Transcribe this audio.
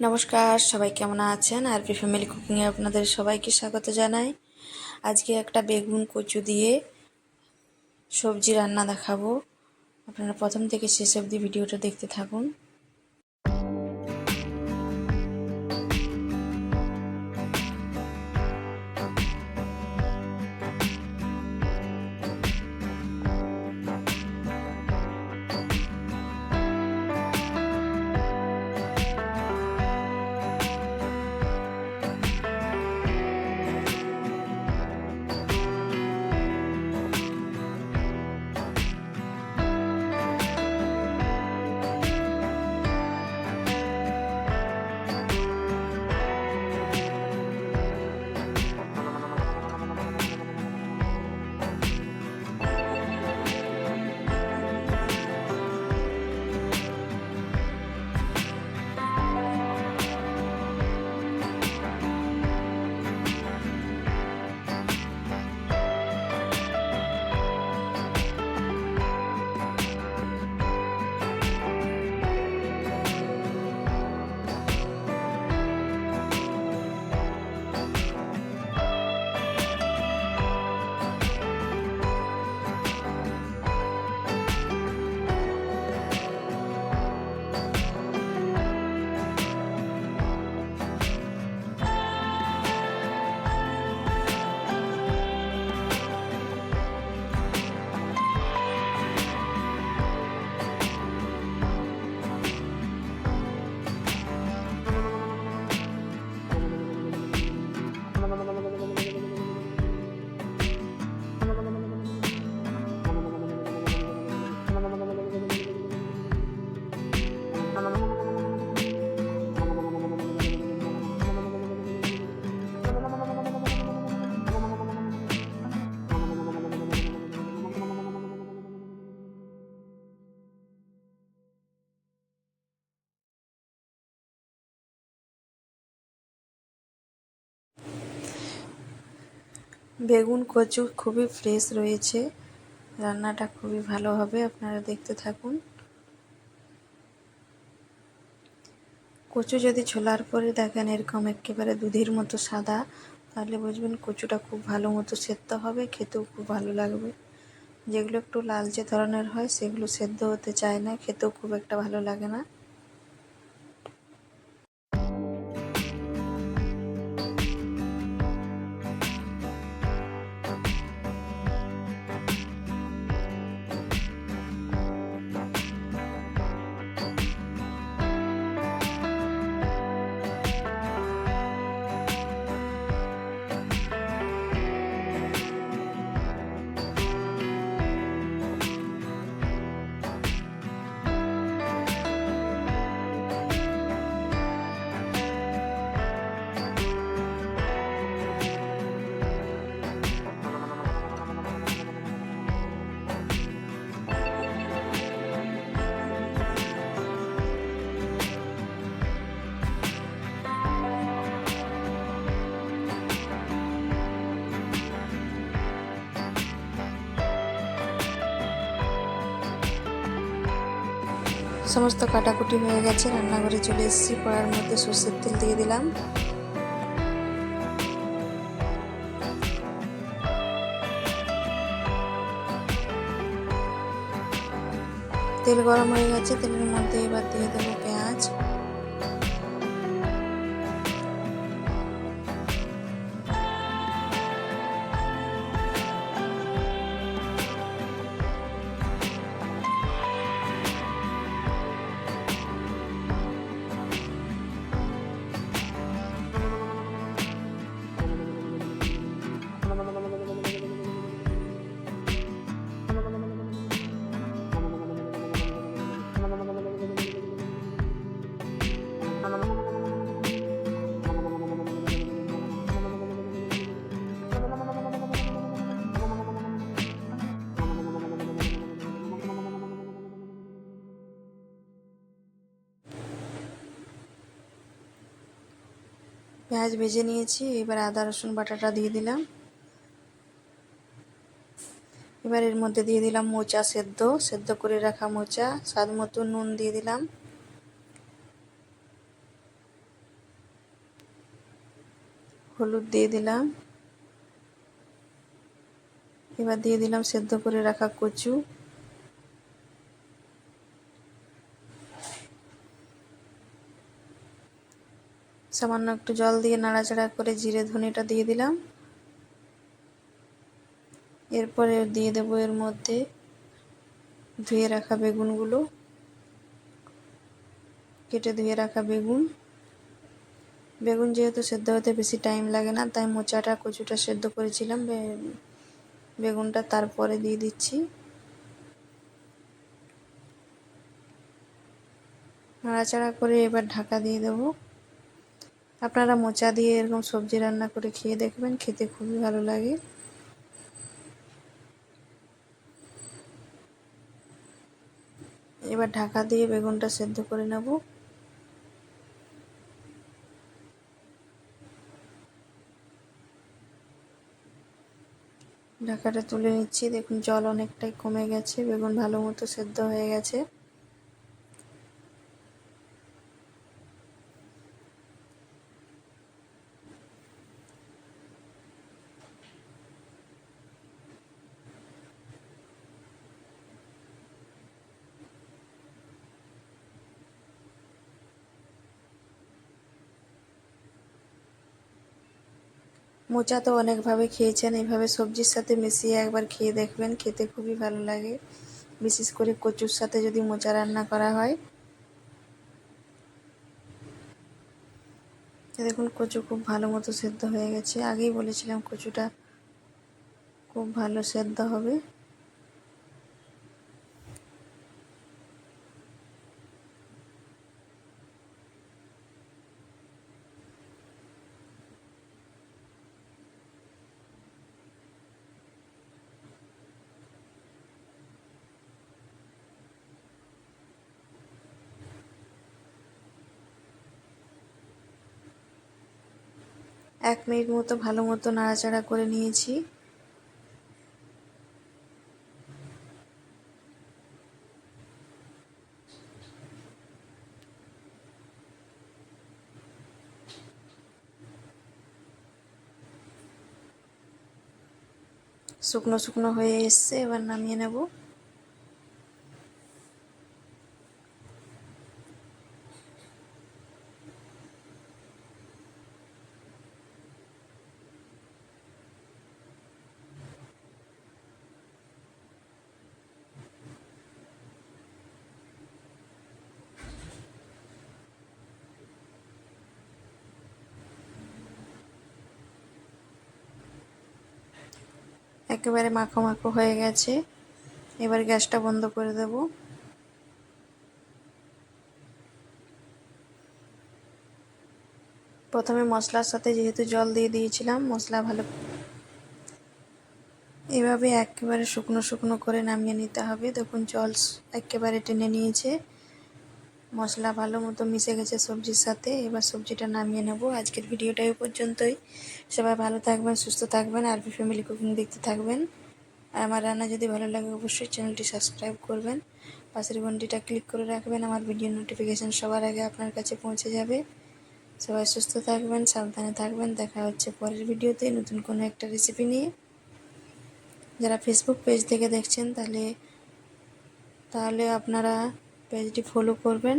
নমস্কার, সবাই কেমন আছেন? আরপি ফ্যামিলি কুকিংয়ে আপনাদের সবাইকে স্বাগত জানাই। আজকে একটা বেগুন কচু দিয়ে সবজি রান্না দেখাবো। আপনারা প্রথম থেকে শেষ অবধি ভিডিওটা দেখতে থাকুন। বেগুন কচু খুবই ফ্রেশ রয়েছে। রান্নাটা খুবই ভালো হবে আপনারা দেখতে থাকুন। কচু যদি ছোলার পরে দেখেন এরকম একেবারে দুধের মতো সাদা, তাহলে বুঝবেন কচুটা খুব ভালো মতো সেদ্ধ হবে, খেতেও খুব ভালো লাগবে। যেগুলো একটু লালচে ধরনের হয়, সেগুলো সেদ্ধ হতে চায় না, খেতেও খুব একটা ভালো লাগে না। সমস্ত কাটাকুটি হয়ে গেছে, রান্নাঘরে চলে এসেছি কড়ার মধ্যে সর্ষের তেল দিয়ে দিলাম। তেল গরম হয়ে গেছে, তেলের মধ্যে এবার দিয়ে দেবো পেঁয়াজ। পেঁয়াজ ভেজে নিয়েছি, এবার আদা, রসুন, বাটাটা দিয়ে দিলাম। এবার এর মধ্যে দিয়ে দিলাম মোচা সেদ্ধ সেদ্ধ করে রাখা মোচা, স্বাদ মতো নুন দিয়ে দিলাম। হলুদ দিয়ে দিলাম। এবার দিয়ে দিলাম সেদ্ধ করে রাখা কচু। সামান্য একটু জল দিয়ে নাড়াচাড়া করে জিরে ধনেটা দিয়ে দিলাম। এরপরে দিয়ে দেব এর মধ্যে ধুয়ে রাখা বেগুনগুলো। কেটে ধুয়ে রাখা বেগুন। বেগুন যেহেতু সেদ্ধ হতে বেশি টাইম লাগে না, তাই মোচাটা, কচুটা সেদ্ধ করেছিলাম। বেগুনটা তারপরে দিয়ে দিচ্ছি। নাড়াচাড়া করে এবার ঢাকা দিয়ে দেব। আপনারা মোচা দিয়ে এরকম সবজি রান্না করে খেয়ে দেখবেন, খেতে খুবই ভালো লাগে। এবার ঢাকা দিয়ে বেগুনটা সেদ্ধ করে নেব। ঢাকাটা তুলে নিচ্ছি। দেখুন জল অনেকটাই কমে গেছে বেগুন ভালো মতো সেদ্ধ হয়ে গেছে। মোচা তো অনেকভাবে খেয়েছেন এইভাবে সবজির সাথে মিশিয়ে একবার খেয়ে দেখবেন, খেতে খুবই ভালো লাগে। বিশেষ করে কচুর সাথে যদি মোচা রান্না করা হয়। দেখুন, কচু খুব ভালো মতো সেদ্ধ হয়ে গেছে। আগেই বলেছিলাম কচুটা খুব ভালো সেদ্ধ হবে। এক মিনিট মতো ভালো মতো নাড়াচাড়া করে নিয়েছি। শুকনো শুকনো হয়ে এসছে, এবার নামিয়ে নেব। একেবারে মাখো মাখো হয়ে গেছে। এবার গ্যাসটা বন্ধ করে দেব। প্রথমে মশলার সাথে যেহেতু জল দিয়ে দিয়েছিলাম, মশলা ভালো এভাবে একেবারে শুকনো শুকনো করে নামিয়ে নিতে হবে। দেখুন জল একেবারে টেনে নিয়েছে। মশলা ভালো মতো মিশে গেছে সবজির সাথে, এবার সবজিটা নামিয়ে নেব। আজকের ভিডিওটা এই পর্যন্তই। সবাই ভালো থাকবেন, সুস্থ থাকবেন আরবি ফ্যামিলি কুকিং দেখতে থাকবেন। আর আমার রান্না যদি ভালো লাগে অবশ্যই চ্যানেলটি সাবস্ক্রাইব করবেন। পাশের ঘন্টিটা ক্লিক করে রাখবেন, আমার ভিডিও নোটিফিকেশান সবার আগে আপনার কাছে পৌঁছে যাবে। সবাই সুস্থ থাকবেন, সাবধানে থাকবেন। দেখা হচ্ছে পরের ভিডিওতে নতুন কোনো একটা রেসিপি নিয়ে। যারা ফেসবুক পেজ থেকে দেখছেন, তাহলে তাহলে আপনারা পেজটি ফলো করবেন।